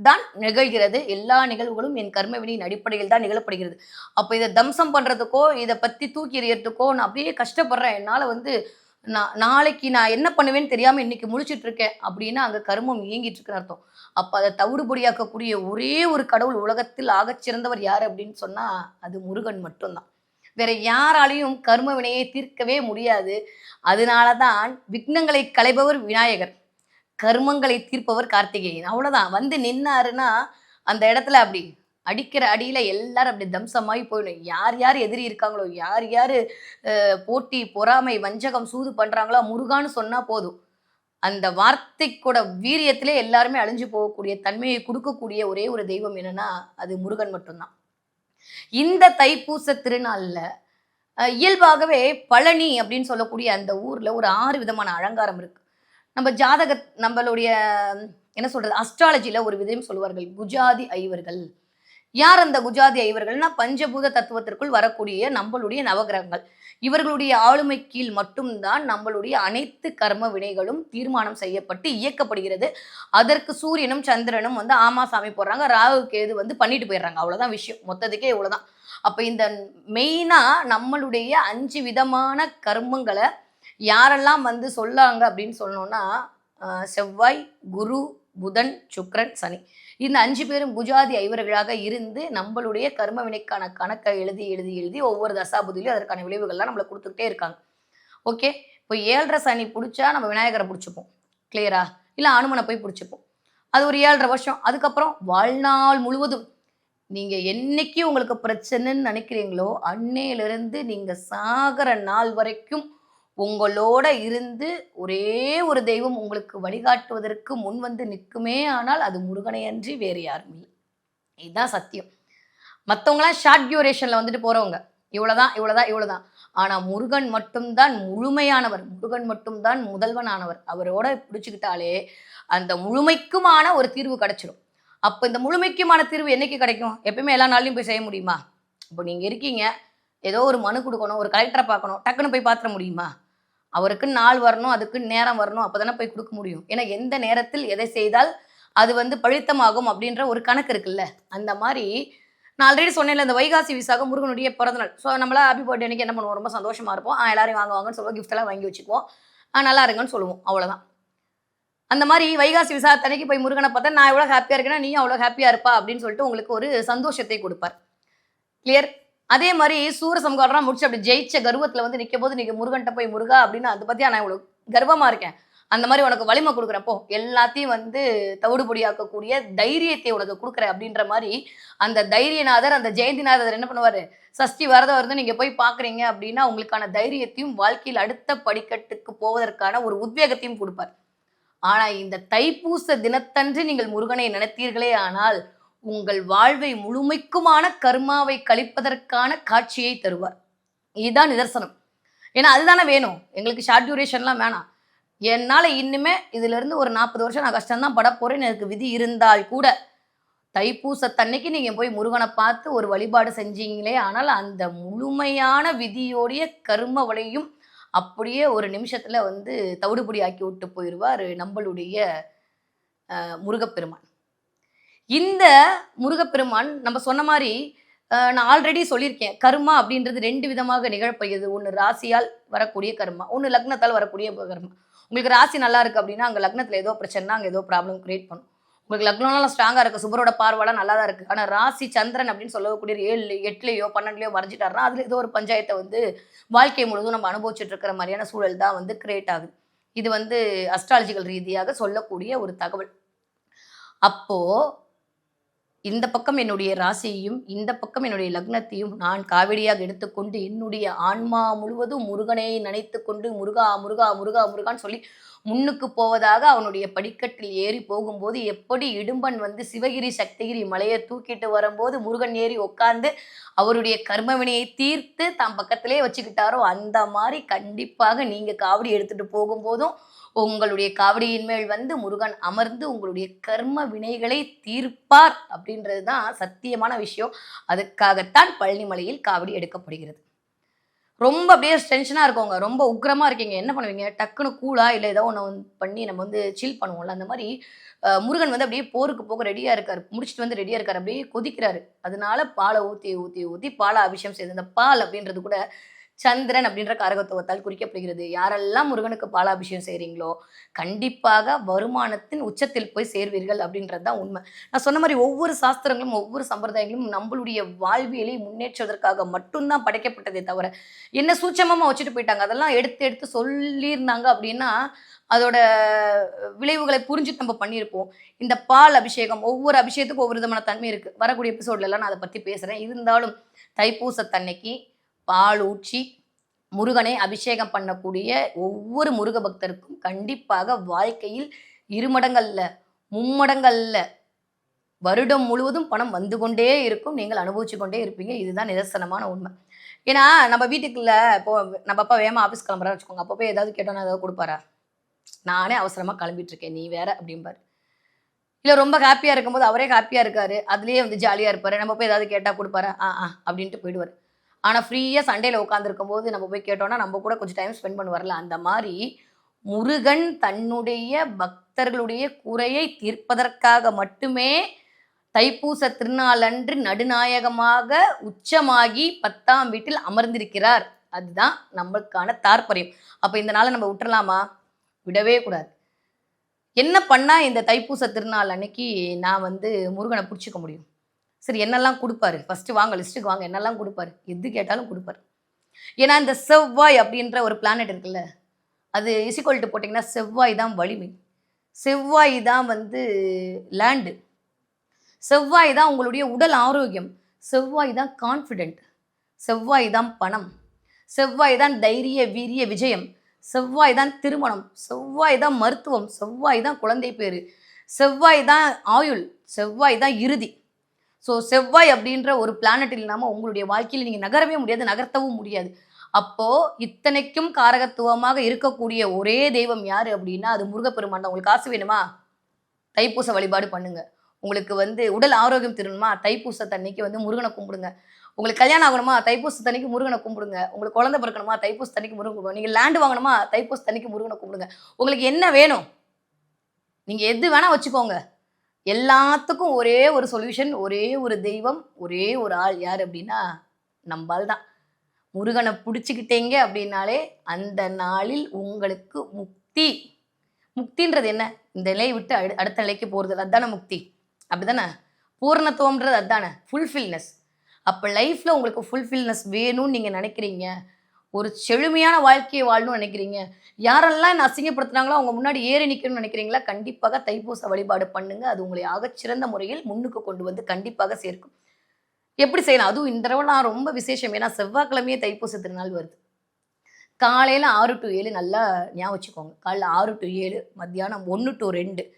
[SPEAKER 1] தான் நிகழ்கிறது. எல்லா நிகழ்வுகளும் என் கர்மவினையின் அடிப்படையில் தான் நிகழப்படுகிறது. அப்போ இதை தம்சம் பண்றதுக்கோ இதை பத்தி தூக்கி எறியறதுக்கோ நான் அப்படியே கஷ்டப்படுறேன். என்னால வந்து நான் நாளைக்கு நான் என்ன பண்ணுவேன்னு தெரியாம இன்னைக்கு முழிச்சிட்டு இருக்கேன் அப்படின்னா அங்க கர்மம் இயங்கிட்டு இருக்குன்னு அர்த்தம். அப்ப அதை தவிடுபொடியாக்கக்கூடிய ஒரே ஒரு கடவுள் உலகத்தில் ஆகச் சிறந்தவர் யார் அப்படின்னு சொன்னா அது முருகன் மட்டும்தான். வேற யாராலையும் கர்ம வினையை தீர்க்கவே முடியாது. அதனால தான் விக்னங்களை களைபவர் விநாயகர் கர்மங்களை தீர்ப்பவர் கார்த்திகேயன். அவ்வளோதான் வந்து நின்னாருன்னா அந்த இடத்துல அப்படி அடிக்கிற அடியில் எல்லாரும் அப்படி தம்சமாகி போயிடும். யார் யார் எதிரி இருக்காங்களோ யார் யார் போட்டி பொறாமை வஞ்சகம் சூது பண்ணுறாங்களோ முருகான்னு சொன்னால் போதும். அந்த வார்த்தைக்கூட வீரியத்திலே எல்லாருமே அழிஞ்சு போகக்கூடிய தன்மையை கொடுக்கக்கூடிய ஒரே ஒரு தெய்வம் என்னன்னா அது முருகன் மட்டும்தான். இந்த தைப்பூச திருநாள்ல இயல்பாகவே பழனி அப்படின்னு சொல்லக்கூடிய அந்த ஊரில் ஒரு ஆறு விதமான அலங்காரம் இருக்கு. நம்ம ஜாதக நம்மளுடைய என்ன சொல்றது அஸ்ட்ராலஜில ஒரு விதம் சொல்லுவார்கள் குஜாதி ஐவர்கள். யார் அந்த குஜாதி ஐவர்கள்னா பஞ்சபூத தத்துவத்திற்குள் வரக்கூடிய நம்மளுடைய நவகிரகங்கள். இவர்களுடைய ஆளுமை கீழ் மட்டும்தான் நம்மளுடைய அனைத்து கர்ம வினைகளும் தீர்மானம் செய்யப்பட்டு இயக்கப்படுகிறது. அதற்கு சூரியனும் சந்திரனும் வந்து ஆமா சாமி போடுறாங்க ராகு கேது வந்து பண்ணிட்டு போயிடுறாங்க. அவ்வளவுதான் விஷயம். மொத்தத்துக்கே இவ்வளவுதான். அப்ப இந்த மெயினா நம்மளுடைய அஞ்சு விதமான கர்மங்களை யாரெல்லாம் வந்து சொல்லாங்க அப்படின்னு சொன்னோம்னா செவ்வாய் குரு புதன் சுக்ரன் சனி. இந்த அஞ்சு பேரும் குஜாதி ஐவர்களாக இருந்து நம்மளுடைய கர்ம வினைக்கான கணக்கை எழுதி எழுதி எழுதி ஒவ்வொரு தசாபுதியிலும் அதற்கான விளைவுகள்லாம் நம்மளை கொடுத்துக்கிட்டே இருக்காங்க. ஓகே இப்போ ஏழரை சனி பிடிச்சா நம்ம விநாயகரை பிடிச்சிப்போம். கிளியரா இல்லை அனுமனை போய் பிடிச்சிப்போம். அது ஒரு ஏழரை வருஷம். அதுக்கப்புறம் வாழ்நாள் முழுவதும் நீங்கள் என்னைக்கு உங்களுக்கு பிரச்சனைன்னு நினைக்கிறீங்களோ அன்னையிலிருந்து நீங்கள் சாகிற நாள் வரைக்கும் உங்களோட இருந்து ஒரே ஒரு தெய்வம் உங்களுக்கு வழிகாட்டுவதற்கு முன் வந்து நிற்குமே ஆனால் அது முருகனை அன்றி வேறு யாரும் இல்லை. இதுதான் சத்தியம். மற்றவங்களாம் ஷார்ட் டியூரேஷனில் வந்துட்டு போகிறவங்க இவ்வளோதான் இவ்வளோதான் இவ்வளோதான் ஆனால் முருகன் மட்டும்தான் முழுமையானவர். முருகன் மட்டும்தான் முதல்வனானவர். அவரோட பிடிச்சிக்கிட்டாலே அந்த முழுமைக்குமான ஒரு தீர்வு கிடைச்சிரும். அப்போ இந்த முழுமைக்குமான தீர்வு என்னைக்கு கிடைக்கும்? எப்பயுமே எல்லா நாள்லையும் போய் செய்ய முடியுமா? இப்போ நீங்கள் இருக்கீங்க. ஏதோ ஒரு மனு கொடுக்கணும் ஒரு கலெக்டரை பார்க்கணும். டக்குன்னு போய் பார்த்துட முடியுமா? அவருக்கு நாள் வரணும் அதுக்கு நேரம் வரணும் அப்போ தானே போய் கொடுக்க முடியும். ஏன்னா எந்த நேரத்தில் எதை செய்தால் அது வந்து பழித்தமாகும் அப்படின்ற ஒரு கணக்கு இருக்குல்ல. அந்த மாதிரி நான் ஆல்ரெடி சொன்னேன்ல இந்த வைகாசி விசாக முருகனுடைய பிறந்தநாள். ஸோ நம்மளா ஹாப்பி பர்த்டே அன்னைக்கு என்ன பண்ணுவோம்? ரொம்ப சந்தோஷமா இருப்போம். ஆ, எல்லாரையும் வாங்க வாங்கன்னு சொல்லுவோம். gift எல்லாம் வாங்கி வச்சுக்குவோம். ஆ, நல்லா இருங்கன்னு சொல்லுவோம். அவ்வளோதான் அந்த மாதிரி வைகாசி விசாகத்தன்னைக்கு போய் முருகனை பார்த்தா நான் எவ்வளோ ஹாப்பியாக இருக்கேன்னா நீயும் அவ்வளோ ஹாப்பியாக இருப்பா அப்படின்னு சொல்லிட்டு உங்களுக்கு ஒரு சந்தோஷத்தை கொடுப்பார். கிளியர் அதே மாதிரி சூரசம்காரம் முடிச்சு அப்படி ஜெயிச்ச கர்வத்தில் வந்து நிற்கும் போது நீங்கள் முருகன்ட்ட போய் முருகா அப்படின்னு அதை பற்றி நான் இவ்வளோ கர்வமாக இருக்கேன். அந்த மாதிரி உனக்கு வலிமை கொடுக்குறப்போ எல்லாத்தையும் வந்து தவிடுபொடியாக்கக்கூடிய தைரியத்தை உனக்கு கொடுக்குற அப்படின்ற மாதிரி அந்த தைரியநாதர் அந்த ஜெயந்திநாதர் என்ன பண்ணுவார்? சஷ்டி வரதம் வந்து நீங்கள் போய் பார்க்குறீங்க அப்படின்னா உங்களுக்கான தைரியத்தையும் வாழ்க்கையில் அடுத்த படிக்கட்டுக்கு போவதற்கான ஒரு உத்வேகத்தையும் கொடுப்பார். ஆனால் இந்த தைப்பூச தினத்தன்று நீங்கள் முருகனை நினைத்தீர்களே ஆனால் உங்கள் வாழ்வை முழுமைக்குமான கர்மாவை கழிப்பதற்கான காட்சியை தருவார். இதுதான் நிதர்சனம். ஏன்னா அதுதானே வேணும். எங்களுக்கு ஷார்ட் டியூரேஷன்லாம் வேணாம். என்னால் இன்னுமே இதிலிருந்து ஒரு நாற்பது வருஷம் நான் கஷ்டம்தான் பட போகிறேன் எனக்கு விதி இருந்தால் கூட தைப்பூசத்தன்னைக்கு நீங்கள் போய் முருகனை பார்த்து ஒரு வழிபாடு செஞ்சீங்களே ஆனால் அந்த முழுமையான விதியோடைய கர்ம வலையும் அப்படியே ஒரு நிமிஷத்தில் வந்து தவிடுபடி ஆக்கி விட்டு போயிடுவார் நம்மளுடைய முருகப்பெருமான். இந்த முருகப்பெருமான் நம்ம சொன்ன மாதிரி நான் ஆல்ரெடி சொல்லியிருக்கேன். கர்மா அப்படின்றது ரெண்டு விதமாக நிகழப்படுகிறது ஒன்று ராசியால் வரக்கூடிய கர்மா ஒன்று லக்னத்தால் வரக்கூடிய கர்மா. உங்களுக்கு ராசி நல்லா இருக்குது அப்படின்னா அங்கே லக்னத்தில் ஏதோ பிரச்சனைனா அங்கே ஏதோ ப்ராப்ளம் கிரியேட் பண்ணும். உங்களுக்கு லக்னம்லாம் ஸ்ட்ராங்காக இருக்குது சுபரோட பார்வைலாம் நல்லா தான் இருக்குது ஆனால் ராசி சந்திரன் அப்படின்னு சொல்லக்கூடிய ஏழு எட்டுலையோ பன்னெண்டுலையோ வரைஞ்சிட்டாருனா அதில் ஏதோ ஒரு பஞ்சாயத்தை வந்து வாழ்க்கை முழுவதும் நம்ம அனுபவிச்சுட்டு இருக்கிற மாதிரியான சூழல் தான் வந்து கிரியேட் ஆகுது. இது வந்து அஸ்ட்ராலஜிக்கல் ரீதியாக சொல்லக்கூடிய ஒரு தகவல். அப்போது இந்த பக்கம் என்னுடைய ராசியையும் இந்த பக்கம் என்னுடைய லக்னத்தையும் நான் காவடியாக எடுத்துக்கொண்டு என்னுடைய ஆன்மா முழுவதும் முருகனை நினைத்து கொண்டு முருகா முருகா முருகா முருகான்னு சொல்லி முன்னுக்கு போவதாக அவனுடைய படிக்கட்டில் ஏறி போகும்போது எப்படி இடும்பன் வந்து சிவகிரி சக்திகிரி மலையை தூக்கிட்டு வரும்போது முருகன் ஏறி உட்கார்ந்து அவருடைய கர்மவினையை தீர்த்து தான் பக்கத்திலே வச்சுக்கிட்டாரோ அந்த மாதிரி கண்டிப்பாக நீங்க காவடி எடுத்துட்டு போகும்போதும் உங்களுடைய காவடியின் மேல் வந்து முருகன் அமர்ந்து உங்களுடைய கர்ம வினைகளை தீர்ப்பார் அப்படின்றது தான் சத்தியமான விஷயம். அதுக்காகத்தான் பழனிமலையில் காவடி எடுக்கப்படுகிறது. ரொம்ப அப்படியே டென்ஷனாக இருக்கவங்க ரொம்ப உக்கிரமாக இருக்கீங்க. என்ன பண்ணுவீங்க? டக்குன்னு கூலா இல்லை ஏதோ ஒன்று பண்ணி நம்ம வந்து சில் பண்ணுவோம்ல. அந்த மாதிரி முருகன் வந்து அப்படியே போருக்கு போக ரெடியாக இருக்கார். முடிச்சுட்டு வந்து ரெடியாக இருக்கார். அப்படியே கொதிக்கிறாரு. அதனால பாலை ஊற்றி ஊற்றி ஊற்றி பாலை அபிஷேகம் செய்து அந்த பால் அப்படின்றது கூட சந்திரன் அப்படின்ற காரகத்துவத்தால் குறிக்கப்படுகிறது. யாரெல்லாம் முருகனுக்கு பாலாபிஷேகம் செய்கிறீங்களோ கண்டிப்பாக வருமானத்தின் உச்சத்தில் போய் சேர்வீர்கள் அப்படின்றது தான் உண்மை. நான் சொன்ன மாதிரி ஒவ்வொரு சாஸ்திரங்களும் ஒவ்வொரு சம்பிரதாயங்களும் நம்மளுடைய வாழ்வியலை முன்னேற்றுவதற்காக மட்டும்தான் படைக்கப்பட்டதே தவிர என்ன சூட்சமமாக வச்சுட்டு போயிட்டாங்க? அதெல்லாம் எடுத்து எடுத்து சொல்லியிருந்தாங்க அப்படின்னா அதோட விளைவுகளை புரிஞ்சுட்டு நம்ம பண்ணியிருப்போம். இந்த பால் அபிஷேகம் ஒவ்வொரு அபிஷேகத்துக்கும் ஒவ்வொரு விதமான தன்மை இருக்குது வரக்கூடிய எபிசோட்லலாம் நான் அதை பற்றி பேசுகிறேன் இருந்தாலும் தைப்பூசத்தன்னைக்கு பால் ஊற்றி முருகனை அபிஷேகம் பண்ணக்கூடிய ஒவ்வொரு முருக பக்தருக்கும் கண்டிப்பாக வாழ்க்கையில் இருமடங்கள்ல மும்மடங்கள்ல வருடம் முழுவதும் பணம் வந்து கொண்டே இருக்கும். நீங்கள் அனுபவிச்சு கொண்டே இருப்பீங்க. இதுதான் நிதர்சனமான உண்மை. ஏன்னா நம்ம வீட்டுக்குள்ள இப்போ நம்ம அப்பா வேமா ஆஃபீஸ் கிளம்புறா வச்சுக்கோங்க. அப்போ போய் ஏதாவது கேட்டோன்னா ஏதாவது கொடுப்பாரா? நானே அவசரமாக கிளம்பிட்டு இருக்கேன் நீ வேற அப்படிம்பாரு. இல்லை ரொம்ப ஹாப்பியாக இருக்கும்போது அவரே ஹாப்பியாக இருக்காரு. அதுலேயே வந்து ஜாலியாக இருப்பாரு. நம்ம போய் ஏதாவது கேட்டால் கொடுப்பாரா? ஆ ஆ அப்படின்ட்டு போயிடுவார். ஆனால் ஃப்ரீயாக சண்டேல உட்காந்துருக்கும் போது நம்ம போய் கேட்டோம்னா நம்ம கூட கொஞ்சம் டைம் ஸ்பெண்ட் பண்ணி வரல அந்த மாதிரி முருகன் தன்னுடைய பக்தர்களுடைய குறையை தீர்ப்பதற்காக மட்டுமே தைப்பூச திருநாளன்று நடுநாயகமாக உச்சமாகி பத்தாம் வீட்டில் அமர்ந்திருக்கிறார். அதுதான் நம்மளுக்கான தாற்பயம். அப்போ இந்த நாளை நம்ம விட்டுறலாமா? விடவே கூடாது. என்ன பண்ணால் இந்த தைப்பூச திருநாள் அன்னைக்கு நான் வந்து முருகனை பிடிச்சிக்க முடியும்? சரி என்னெல்லாம் கொடுப்பாரு ஃபஸ்ட்டு வாங்க லிஸ்ட்டுக்கு வாங்க என்னெல்லாம் கொடுப்பாரு எது கேட்டாலும் கொடுப்பாரு ஏன்னா இந்த செவ்வாய் அப்படின்ற ஒரு பிளானட் இருக்குல்ல அது இசிக்கொல்ட்டு போட்டிங்கன்னா செவ்வாய் தான் வலிமை செவ்வாய் தான் வந்து லேண்டு செவ்வாய் தான் உங்களுடைய உடல் ஆரோக்கியம் செவ்வாய் தான் கான்ஃபிடென்ட் செவ்வாய் தான் பணம் செவ்வாய் தான் தைரிய வீரிய விஜயம் செவ்வாய் தான் திருமணம் செவ்வாய் தான் மருத்துவம் செவ்வாய் தான் குழந்தை பேர் செவ்வாய் தான் ஆயுள் செவ்வாய் தான் இறுதி ஸோ செவ்வாய் அப்படின்ற ஒரு பிளானட் இல்லாமல் உங்களுடைய வாழ்க்கையில் நீங்கள் நகரவே முடியாது நகர்த்தவும் முடியாது. அப்போது இத்தனைக்கும் காரகத்துவமாக இருக்கக்கூடிய ஒரே தெய்வம் யார் அப்படின்னா அது முருகப்பெருமான் தான். உங்களுக்கு காசு வேணுமா? தைப்பூச வழிபாடு பண்ணுங்க. உங்களுக்கு வந்து உடல் ஆரோக்கியம் திருணுமா? தைப்பூசத்தன்னைக்கு வந்து முருகனை கும்பிடுங்க. உங்களுக்கு கல்யாணம் ஆகணுமா? தைப்பூசத்தன்னைக்கு முருகனை கும்பிடுங்க. உங்களுக்கு குழந்தை பிறக்கணுமா? தைப்பூசத்தன்னைக்கு முருகன் கும்பிடுங்க. நீங்கள் லேண்டு வாங்கணுமா? தைப்பூசத்தன்னைக்கு முருகனை கும்பிடுங்க. உங்களுக்கு என்ன வேணும்? நீங்கள் எது வேணால் வச்சுக்கோங்க. எல்லாத்துக்கும் ஒரே ஒரு சொல்யூஷன் ஒரே ஒரு தெய்வம் ஒரே ஒரு ஆள் யார் அப்படின்னா நம்பால் தான் முருகனை பிடிச்சிக்கிட்டீங்க அப்படின்னாலே அந்த நாளில் உங்களுக்கு முக்தி. முக்தின்றது என்ன? இந்த நிலையை விட்டு அடு அடுத்த நிலைக்கு போகிறது அதுதானே முக்தி? அப்படிதானே? பூர்ணத்துவம்ன்றது அதுதானே ஃபுல்ஃபில்னஸ் அப்போ லைஃப்பில் உங்களுக்கு ஃபுல்ஃபில்னஸ் வேணும்னு நீங்கள் நினைக்கிறீங்க. ஒரு செழுமையான வாழ்க்கையை வாழணும்னு நினைக்கிறீங்க? யாரெல்லாம் என்ன அசிங்கப்படுத்துனாங்களோ அவங்க முன்னாடி ஏறி நிற்கணும்னு நினைக்கிறீங்களா? கண்டிப்பாக தைப்பூச வழிபாடு பண்ணுங்க. அது உங்களை ஆகச்சிறந்த முறையில் முன்னுக்கு கொண்டு வந்து கண்டிப்பாக சேர்க்கும். எப்படி செய்யலாம்? அதுவும் இந்த தடவை நான் ரொம்ப விசேஷம். ஏன்னா செவ்வாய்க்கிழமையே தைப்பூச திருநாள் வருது. காலையில் ஆறு டு ஏழு நல்லா ஞாபகம் வச்சுக்கோங்க. காலைல ஆறு டு ஏழு மத்தியானம் ஒன்று டு ரெண்டு.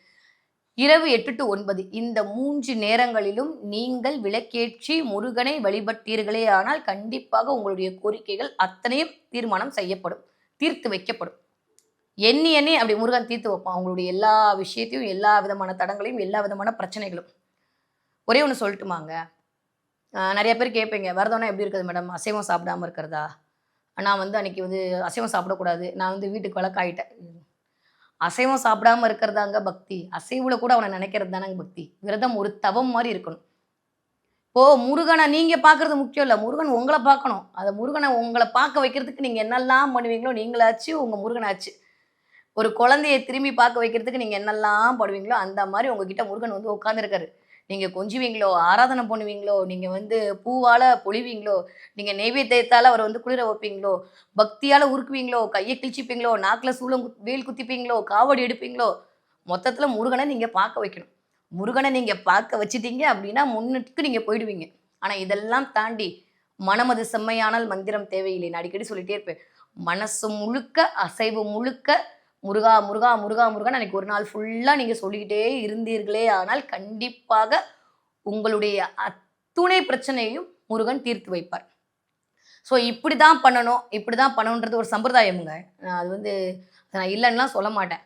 [SPEAKER 1] இரவு எட்டு டு ஒன்பது. இந்த மூன்று நேரங்களிலும் நீங்கள் விளக்கேற்றி முருகனை வழிபட்டீர்களே ஆனால் கண்டிப்பாக உங்களுடைய கோரிக்கைகள் அத்தனையும் தீர்மானம் செய்யப்படும் தீர்த்து வைக்கப்படும். எண்ணி எண்ணி அப்படி முருகன் தீர்த்து வைப்பான். அவங்களுடைய எல்லா விஷயத்தையும் எல்லா விதமான தடங்களையும் எல்லா விதமான பிரச்சனைகளும். ஒரே ஒன்று சொல்லட்டுமாங்க? நிறைய பேர் கேட்பீங்க விரதம்னா எப்படி இருக்குது மேடம்? அசைவம் சாப்பிடாம இருக்கிறதா? நான் வந்து அன்னைக்கு வந்து அசைவம் சாப்பிடக்கூடாது. நான் வந்து வீட்டுக்கு வழக்காயிட்டேன். அசைவம் சாப்பிடாம இருக்கிறதாங்க பக்தி. அசைவுல கூட அவனை நினைக்கிறது தானங்க பக்தி. விரதம் ஒரு தவம் மாதிரி இருக்கணும். இப்போ முருகனை நீங்க பார்க்கறது முக்கியம் இல்லை. முருகன் உங்களை பார்க்கணும். அதை முருகனை உங்களை பார்க்க வைக்கிறதுக்கு நீங்க என்னெல்லாம் பண்ணுவீங்களோ நீங்களாச்சு உங்க முருகனாச்சு. ஒரு குழந்தைய திரும்பி பார்க்க வைக்கிறதுக்கு நீங்க என்னெல்லாம் பண்ணுவீங்களோ அந்த மாதிரி உங்ககிட்ட முருகன் வந்து உட்காந்துருக்காரு நீங்கள் கொஞ்சுவீங்களோ ஆராதனை பண்ணுவீங்களோ நீங்கள் வந்து பூவால் பொழிவீங்களோ நீங்கள் நெய்வேத்தியத்தால் அவர் வந்து குளிர வைப்பீங்களோ பக்தியால் உருக்குவீங்களோ கையை கிழிச்சிப்பீங்களோ நாக்கில் சூளம் குத்- வேல் குத்திப்பீங்களோ காவடி எடுப்பீங்களோ மொத்தத்தில் முருகனை நீங்கள் பார்க்க வைக்கணும். முருகனை நீங்கள் பார்க்க வச்சிட்டீங்க அப்படின்னா முன்னுக்கு நீங்கள் போயிடுவீங்க. ஆனால் இதெல்லாம் தாண்டி மனமது செம்மையானால் மந்திரம் தேவையில்லை. நான் அடிக்கடி சொல்லிகிட்டே இருப்பேன். மனசு முழுக்க அசைவு முழுக்க முருகா முருகா முருகா முருகன் அன்னைக்கு ஒரு நாள் ஃபுல்லாக நீங்கள் சொல்லிக்கிட்டே இருந்தீர்களே. ஆனால் கண்டிப்பாக உங்களுடைய அத்துணை பிரச்சனையும் முருகன் தீர்த்து வைப்பார். ஸோ இப்படி தான் பண்ணணும் இப்படி தான் பண்ணணுன்றது ஒரு சம்பிரதாயமுங்க. நான் அது வந்து நான் இல்லைன்னா சொல்ல மாட்டேன்.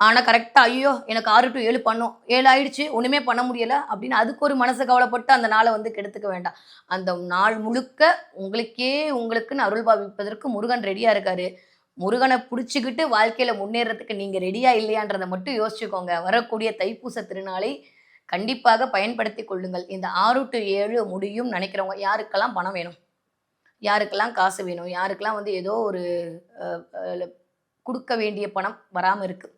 [SPEAKER 1] ஆனால் கரெக்டாக ஐயோ எனக்கு ஆறு டு ஏழு பண்ணும். ஏழு ஆயிடுச்சு ஒன்றுமே பண்ண முடியலை அப்படின்னு அதுக்கு ஒரு மனசு கவலைப்பட்டு அந்த நாளை வந்து கெடுத்துக்க வேண்டாம். அந்த நாள் முழுக்க உங்களுக்கே உங்களுக்குன்னு அருள் பாவிப்பதற்கு முருகன் ரெடியாக இருக்காரு. முருகனை பிடிச்சிக்கிட்டு வாழ்க்கையில் முன்னேறதுக்கு நீங்கள் ரெடியாக இல்லையான்றதை மட்டும் யோசிச்சுக்கோங்க. வரக்கூடிய தைப்பூச திருநாளை கண்டிப்பாக பயன்படுத்தி கொள்ளுங்கள். இந்த ஆறு டு ஏழு முடியும் நினைக்கிறவங்க. யாருக்கெல்லாம் பணம் வேணும்? யாருக்கெல்லாம் காசு வேணும்? யாருக்கெல்லாம் வந்து ஏதோ ஒரு கொடுக்க வேண்டிய பணம் வராமல் இருக்குது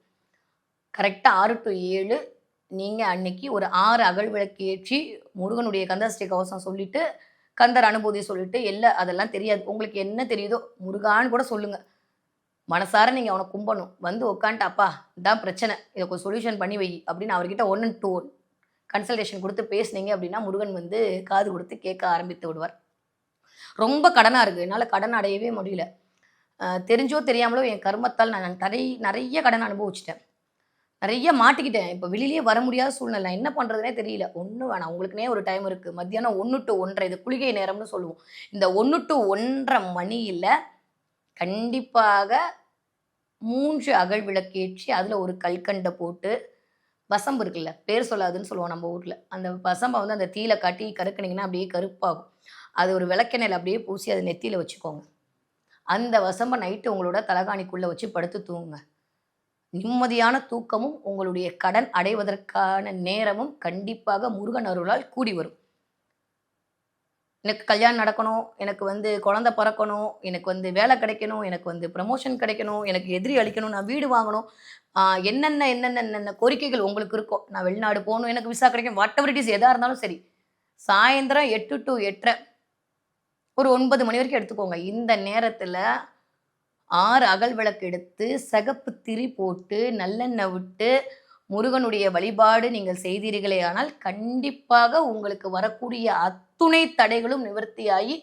[SPEAKER 1] கரெக்டாக ஆறு டு ஏழு நீங்கள் அன்னைக்கு ஒரு ஆறு அகல் விளக்கு ஏற்றி முருகனுடைய கந்தஸ்ரீ கவசம் சொல்லிவிட்டு கந்தர் அனுபூதி சொல்லிட்டு எல்லா அதெல்லாம் தெரியாது. உங்களுக்கு என்ன தெரியுதோ முருகான்னு கூட சொல்லுங்கள் மனசார நீங்கள் அவனை கும்பணும். வந்து உட்காந்துட்டு அப்பா இதான் பிரச்சனை. இதை கொஞ்சம் சொல்யூஷன் பண்ணி வை அப்படின்னு அவர்கிட்ட one and two one consultation கொடுத்து பேசுனீங்க அப்படின்னா முருகன் வந்து காது கொடுத்து கேட்க ஆரம்பித்து விடுவார். ரொம்ப கடனாக இருக்குது என்னால் கடன் அடையவே முடியல. தெரிஞ்சோ தெரியாமலோ என் கர்மத்தால் நான் நிறைய நிறைய கடன் அனுபவிச்சிட்டேன். நிறைய மாட்டிக்கிட்டேன். இப்போ வெளியிலேயே வர முடியாத சூழ்நிலை. என்ன பண்ணுறதுனே தெரியல. ஒன்றும் வேணாம். உங்களுக்குனே ஒரு டைம் இருக்குது மத்தியானம் ஒன்று டு ஒன்றரை. இது குளிகை நேரம்னு சொல்லுவோம். இந்த ஒன்று டு ஒன்றரை மணியில் கண்டிப்பாக மூன்று அகல் விளக்கேற்றி அதில் ஒரு கல்கண்டை போட்டு வசம்பு இருக்குல்ல பேர் சொல்லாதுன்னு சொல்லுவோம் நம்ம ஊரில். அந்த வசம்பை வந்து அந்த தீயில காட்டி கருக்குனிங்கன்னா அப்படியே கருப்பாகும். அது ஒரு விளக்கெண்ணெயில் அப்படியே பூசி அதை நெத்தியில் வச்சுக்கோங்க. அந்த வசம்பை நைட்டு உங்களோட தலகாணிக்குள்ளே வச்சு படுத்து தூங்குங்க. நிம்மதியான தூக்கமும் உங்களுடைய கடன் அடைவதற்கான நேரமும் கண்டிப்பாக முருகன் அருளால் கூடி வரும். எனக்கு கல்யாணம் நடக்கணும் எனக்கு வந்து குழந்தை பிறக்கணும் எனக்கு வந்து வேலை கிடைக்கணும் எனக்கு வந்து ப்ரமோஷன் கிடைக்கணும் எனக்கு எதிரி அளிக்கணும் நான் வீடு வாங்கணும். என்னென்ன என்னென்ன என்னென்ன கோரிக்கைகள் உங்களுக்கு இருக்கோ நான் வெளிநாடு போகணும் எனக்கு விசா கிடைக்கும் வாட் எவர் இட் இஸ் எதாக இருந்தாலும் சரி. சாயந்தரம் எட்டு டு எட்டரை ஒரு ஒன்பது மணி வரைக்கும் எடுத்துக்கோங்க. இந்த நேரத்தில் ஆறு அகல் விளக்கு எடுத்து சகப்பு திரி போட்டு நல்லெண்ணெய் விட்டு முருகனுடைய வழிபாடு நீங்கள் செய்தீர்களே ஆனால் கண்டிப்பாக உங்களுக்கு வரக்கூடிய அத்துணை தடைகளும் நிவர்த்தியாகி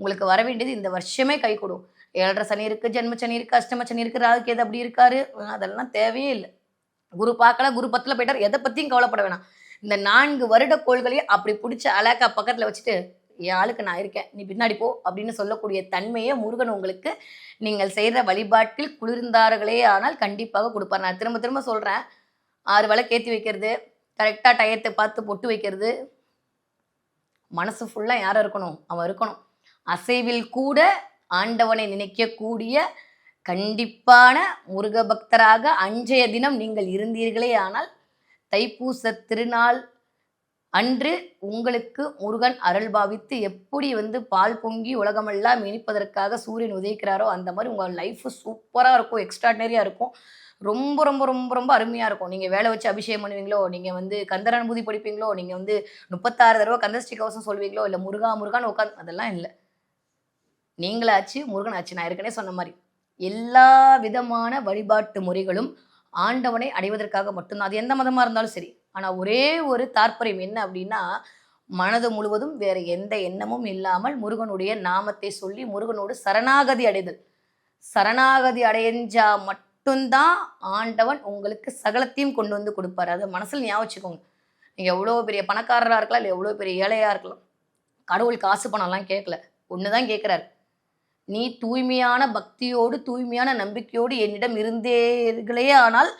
[SPEAKER 1] உங்களுக்கு வர வேண்டியது இந்த வருஷமே கை கொடும். ஏழரை சனி இருக்கு ஜென்ம சனி இருக்கு அஷ்டம சனி இருக்கு ராகுக்கு எது அப்படி இருக்காரு? அதெல்லாம் தேவையே இல்லை. குரு பார்க்கல குரு பத்தில் போயிட்டார். எதை பத்தியும் கவலைப்பட வேணாம். இந்த நான்கு வருட கோள்களையும் அப்படி பிடிச்ச அலாக்கா பக்கத்துல வச்சுட்டு என் ஆளுக்கு நான் இருக்கேன். நீ பின்னாடி போ அப்படின்னு சொல்லக்கூடிய தன்மையை முருகன் உங்களுக்கு நீங்கள் செய்கிற வழிபாட்டில் குளிர்ந்தார்களே ஆனால் கண்டிப்பாக கொடுப்பார். நான் திரும்ப திரும்ப சொல்கிறேன் ஆறு விளக்கு ஏற்றி வைக்கிறது கரெக்டாக டயத்தை பார்த்து பொட்டு வைக்கிறது மனசு ஃபுல்லாக யாரும் இருக்கணும்? அவன் இருக்கணும். அசைவில் கூட ஆண்டவனை நினைக்கக்கூடிய கண்டிப்பான முருக பக்தராக அன்றைய தினம் நீங்கள் இருந்தீர்களே ஆனால் தைப்பூச திருநாள் அன்று உங்களுக்கு முருகன் அருள் பாவித்து எப்படி வந்து பால் பொங்கி உலகமெல்லாம் இனிப்பதற்காக சூரியன் உதயிக்கிறாரோ அந்த மாதிரி உங்கள் லைஃப் சூப்பராக இருக்கும் எக்ஸ்ட்ராடினரியாக இருக்கும். ரொம்ப ரொம்ப ரொம்ப ரொம்ப அருமையாக இருக்கும். நீங்கள் வேலை வச்சு அபிஷேகம் பண்ணுவீங்களோ நீங்கள் வந்து கந்தர் அனுபூதி படிப்பீங்களோ நீங்கள் வந்து முப்பத்தாறு தடவை கந்தஸ்ரீ கவசம் சொல்வீங்களோ இல்லை முருகா முருகான்னு உட்காந்து அதெல்லாம் இல்லை. நீங்களாச்சு முருகனாச்சு. நான் ஏற்கனவே சொன்ன மாதிரி எல்லா விதமான வழிபாட்டு முறைகளும் ஆண்டவனை அடைவதற்காக மட்டும்தான். அது எந்த மதமாக இருந்தாலும் சரி. ஆனால் ஒரே ஒரு தாற்பயம் என்ன அப்படின்னா மனது முழுவதும் வேறு எந்த எண்ணமும் இல்லாமல் முருகனுடைய நாமத்தை சொல்லி முருகனோடு சரணாகதி அடைதல். சரணாகதி அடைஞ்சா மட்டும்தான் ஆண்டவன் உங்களுக்கு சகலத்தையும் கொண்டு வந்து கொடுப்பாரு. அதை மனசில் ஞாபகம் வச்சுக்கோங்க. நீங்கள் எவ்வளோ பெரிய பணக்காரராக இருக்கலாம் இல்லை எவ்வளோ பெரிய ஏழையாக இருக்கலாம். கடவுள் காசு பணம்லாம் கேட்கல. ஒன்று தான் கேட்குறாரு. நீ தூய்மையான பக்தியோடு தூய்மையான நம்பிக்கையோடு என்னிடம் இருந்தீர்களே ஆனால்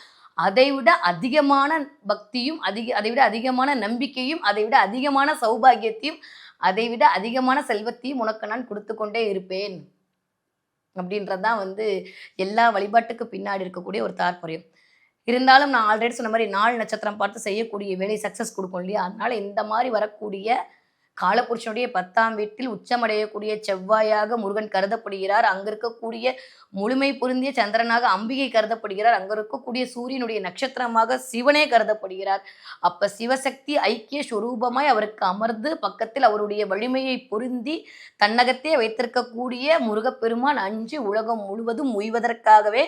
[SPEAKER 1] அதைவிட அதிகமான பக்தியும் அதிக அதை விட அதிகமான நம்பிக்கையும் அதை விட அதிகமான சௌபாகியத்தையும் அதை விட அதிகமான செல்வத்தையும் உனக்கு நான் கொடுத்து கொண்டே இருப்பேன். அப்படின்றது தான் வந்து எல்லா வழிபாட்டுக்கு பின்னாடி இருக்கக்கூடிய ஒரு தாற்பயம் இருந்தாலும் நான் ஆல்ரெடி சொன்ன மாதிரி நாள் நட்சத்திரம் பார்த்து செய்யக்கூடிய வேலை சக்ஸஸ் கொடுக்கும் இல்லையா? அதனால இந்த மாதிரி வரக்கூடிய காலபுருஷனுடைய பத்தாம் வீட்டில் உச்சமடையக்கூடிய செவ்வாயாக முருகன் கருதப்படுகிறார். அங்க இருக்கக்கூடிய முழுமை பொருந்திய சந்திரனாக அம்பிகை கருதப்படுகிறார். அங்க இருக்கக்கூடிய சூரியனுடைய நட்சத்திரமாக சிவனே கருதப்படுகிறார். அப்ப சிவசக்தி ஐக்கிய சுரூபமாய் அவருக்கு அமர்ந்து பக்கத்தில் அவருடைய வலிமையை பொருந்தி தன்னகத்தே வைத்திருக்கக்கூடிய முருகப்பெருமான் அஞ்சு உலகம் முழுவதும் உய்வதற்காகவே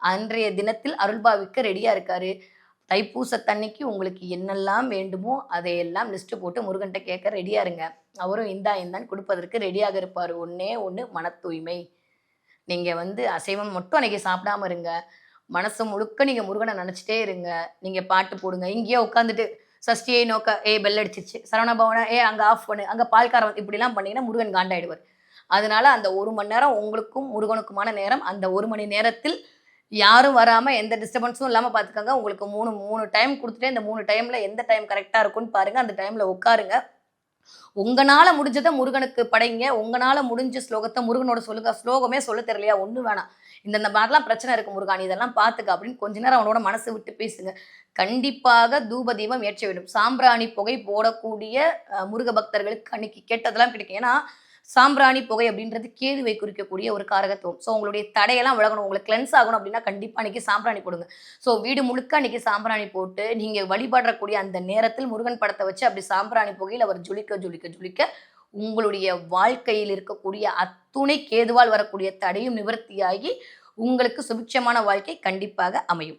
[SPEAKER 1] அன்றைய தினத்தில் அருள்பாவிக்க ரெடியா இருக்காரு. தைப்பூசத்தன்னைக்கு உங்களுக்கு என்னெல்லாம் வேண்டுமோ அதையெல்லாம் லிஸ்ட்டு போட்டு முருகன்ட்ட கேட்க ரெடியாக இருங்க. அவரும் இந்தா இந்தான் கொடுப்பதற்கு ரெடியாக இருப்பார். ஒன்றே ஒன்று மன தூய்மை நீங்கள் வந்து அசைவம் மட்டும் அன்றைக்கி சாப்பிடாம இருங்க. மனசு முழுக்க நீங்கள் முருகனை நினச்சிட்டே இருங்க. நீங்கள் பாட்டு போடுங்க. இங்கேயே உட்காந்துட்டு சஷ்டியை நோக்க ஏ பெல் அடிச்சிருச்சு. சரவணபவனை ஏ அங்கே ஆஃப் பண்ணு. அங்கே பால்காரம் இப்படிலாம் பண்ணீங்கன்னா முருகன் காண்டாயிடுவார். அதனால அந்த ஒரு மணி நேரம் உங்களுக்கும் முருகனுக்குமான நேரம். அந்த ஒரு மணி நேரத்தில் யாரும் வராமல் எந்த டிஸ்டர்பன்ஸும் இல்லாமல் பார்த்துக்கோங்க உங்களுக்கு மூணு மூணு டைம் கொடுத்துட்டு இந்த மூணு டைமில் எந்த டைம் கரெக்டாக இருக்கும்னு பாருங்கள் அந்த டைமில் உட்காருங்க. உங்களால் முடிஞ்சதை முருகனுக்கு படைங்க. உங்களால் முடிஞ்ச ஸ்லோகத்தை முருகனோட சொல்லுங்க. ஸ்லோகமே சொல்ல தெரியலையா? ஒன்றும் வேணாம். இந்தந்த மாதிரிலாம் பிரச்சனை இருக்கு முருகான் இதெல்லாம் பார்த்துக்க அப்படின்னு கொஞ்ச நேரம் அவனோட மனசு விட்டு பேசுங்க. கண்டிப்பாக தூப தீபம் ஏற்ற வேண்டும். சாம்பிராணி புகை போடக்கூடிய முருக பக்தர்களுக்கு அன்னைக்கு கேட்டதெல்லாம் கிடைக்கும். ஏன்னா சாம்பிராணி புகை அப்படின்றது கேதுவை குறிக்கக்கூடிய ஒரு காரகத்துவம். ஸோ உங்களுடைய தடையெல்லாம் விலகணும். உங்களுக்கு கிளென்ஸ் ஆகணும் அப்படின்னா கண்டிப்பாக அன்றைக்கி சாம்பிராணி போடுங்க. ஸோ வீடு முழுக்க அன்றைக்கி சாம்பிராணி போட்டு நீங்கள் வழிபடக்கூடிய அந்த நேரத்தில் முருகன் படத்தை வச்சு அப்படி சாம்பிராணி புகையில் அவர் ஜொலிக்க ஜொலிக்க ஜொலிக்க உங்களுடைய வாழ்க்கையில் இருக்கக்கூடிய அத்துணை கேதுவால் வரக்கூடிய தடையும் நிவர்த்தியாகி உங்களுக்கு சுபிட்சமான வாழ்க்கை கண்டிப்பாக அமையும்.